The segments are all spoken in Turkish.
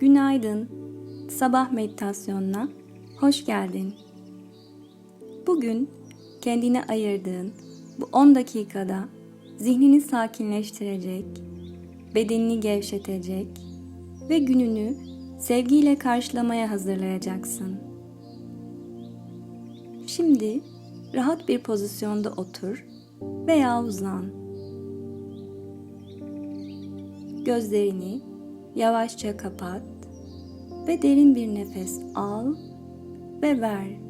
Günaydın. Sabah meditasyonuna hoş geldin. Bugün kendine ayırdığın bu 10 dakikada zihnini sakinleştirecek, bedenini gevşetecek ve gününü sevgiyle karşılamaya hazırlayacaksın. Şimdi rahat bir pozisyonda otur veya uzan. Gözlerini yavaşça kapat ve derin bir nefes al ve ver.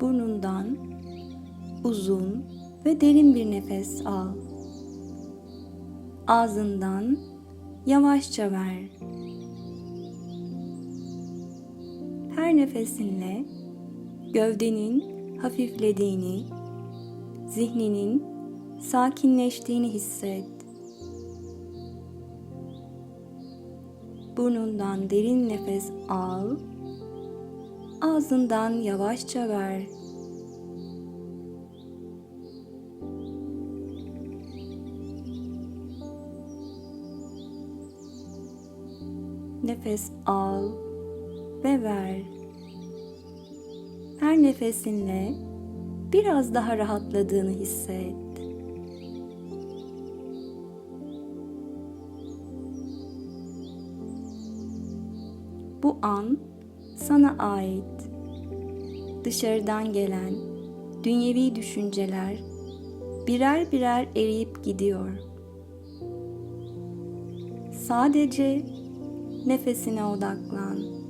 Burnundan uzun ve derin bir nefes al. Ağzından yavaşça ver. Her nefesinle gövdenin hafiflediğini, zihninin sakinleştiğini hisset. Burnundan derin nefes al, ağzından yavaşça ver. Nefes al ve ver. Her nefesinle biraz daha rahatladığını hisset. Bu an sana ait. Dışarıdan gelen dünyevi düşünceler birer birer eriyip gidiyor. Sadece nefesine odaklan.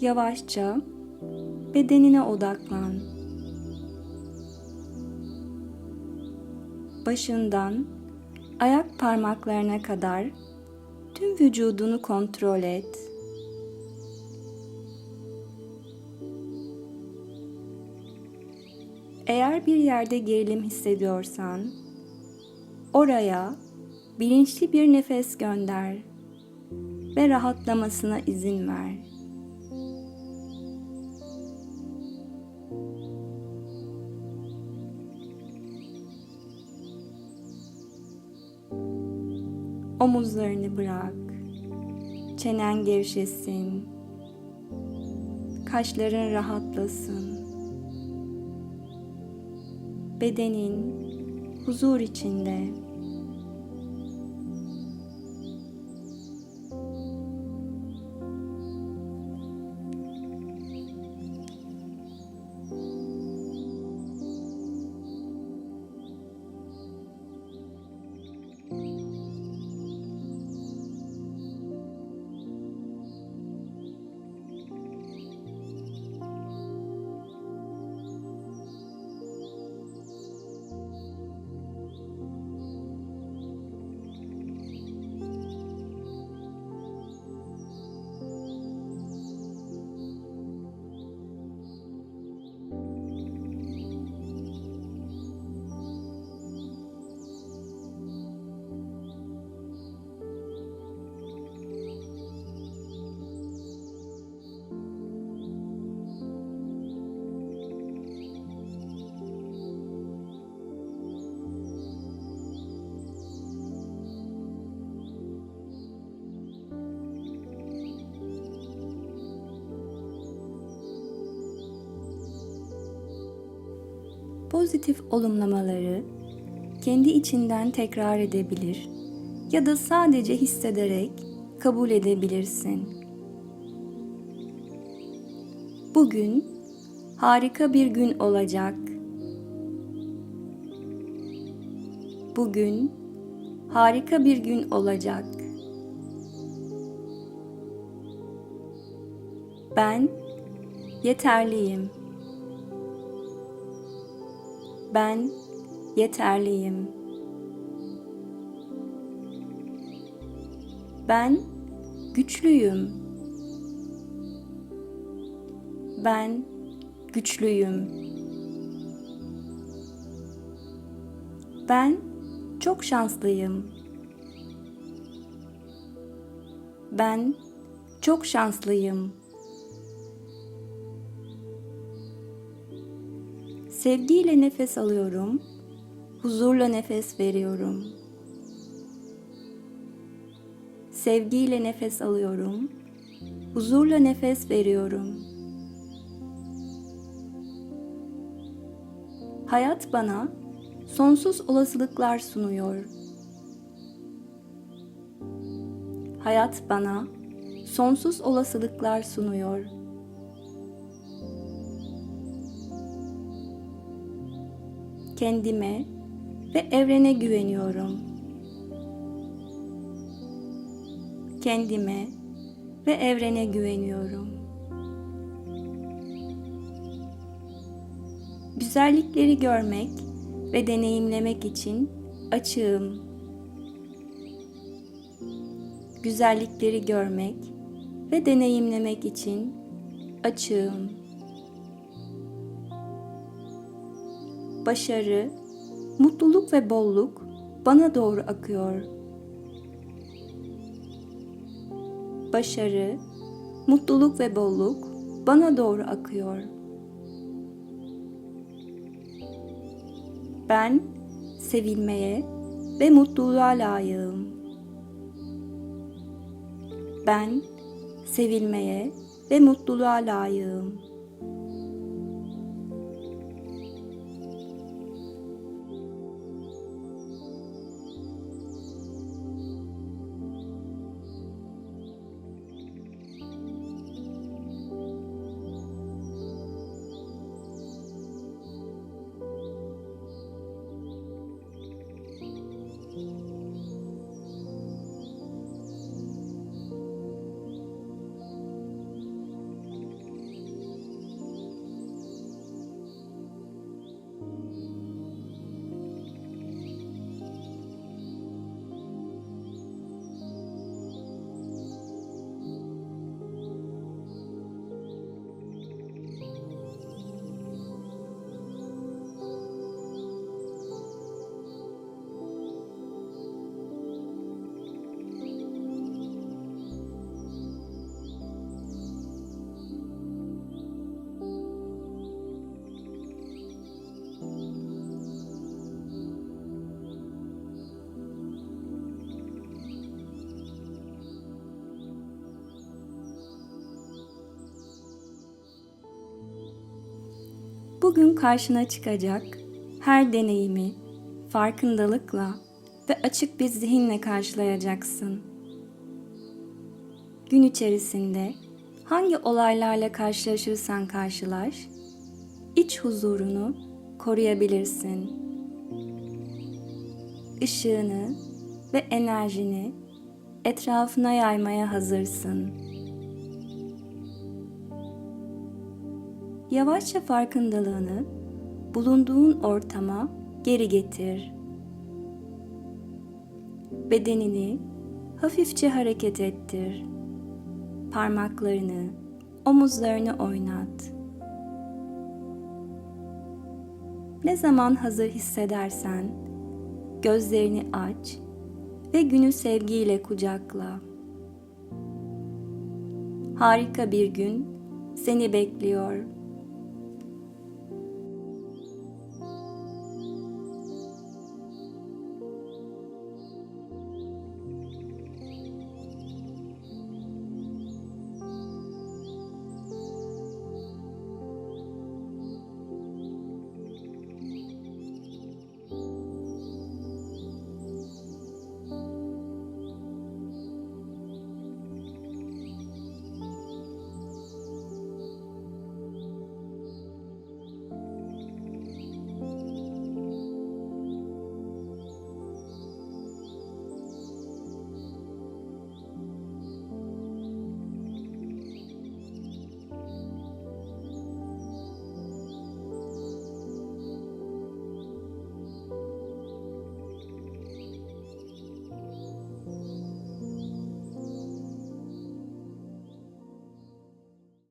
Yavaşça bedenine odaklan. Başından ayak parmaklarına kadar tüm vücudunu kontrol et. Eğer bir yerde gerilim hissediyorsan, oraya bilinçli bir nefes gönder ve rahatlamasına izin ver. Omuzlarını bırak. Çenen gevşesin. Kaşların rahatlasın. Bedenin huzur içinde. Pozitif olumlamaları kendi içinden tekrar edebilir ya da sadece hissederek kabul edebilirsin. Bugün harika bir gün olacak. Bugün harika bir gün olacak. Ben yeterliyim. Ben yeterliyim. Ben güçlüyüm. Ben güçlüyüm. Ben çok şanslıyım. Ben çok şanslıyım. Sevgiyle nefes alıyorum. Huzurla nefes veriyorum. Sevgiyle nefes alıyorum. Huzurla nefes veriyorum. Hayat bana sonsuz olasılıklar sunuyor. Hayat bana sonsuz olasılıklar sunuyor. Kendime ve evrene güveniyorum. Kendime ve evrene güveniyorum. Güzellikleri görmek ve deneyimlemek için açığım. Güzellikleri görmek ve deneyimlemek için açığım. Başarı, mutluluk ve bolluk bana doğru akıyor. Başarı, mutluluk ve bolluk bana doğru akıyor. Ben sevilmeye ve mutluluğa layığım. Ben sevilmeye ve mutluluğa layığım. Bugün karşına çıkacak her deneyimi farkındalıkla ve açık bir zihinle karşılayacaksın. Gün içerisinde hangi olaylarla karşılaşırsan karşılaş, iç huzurunu koruyabilirsin. Işığını ve enerjini etrafına yaymaya hazırsın. Yavaşça farkındalığını bulunduğun ortama geri getir. Bedenini hafifçe hareket ettir. Parmaklarını, omuzlarını oynat. Ne zaman hazır hissedersen gözlerini aç ve günü sevgiyle kucakla. Harika bir gün seni bekliyor.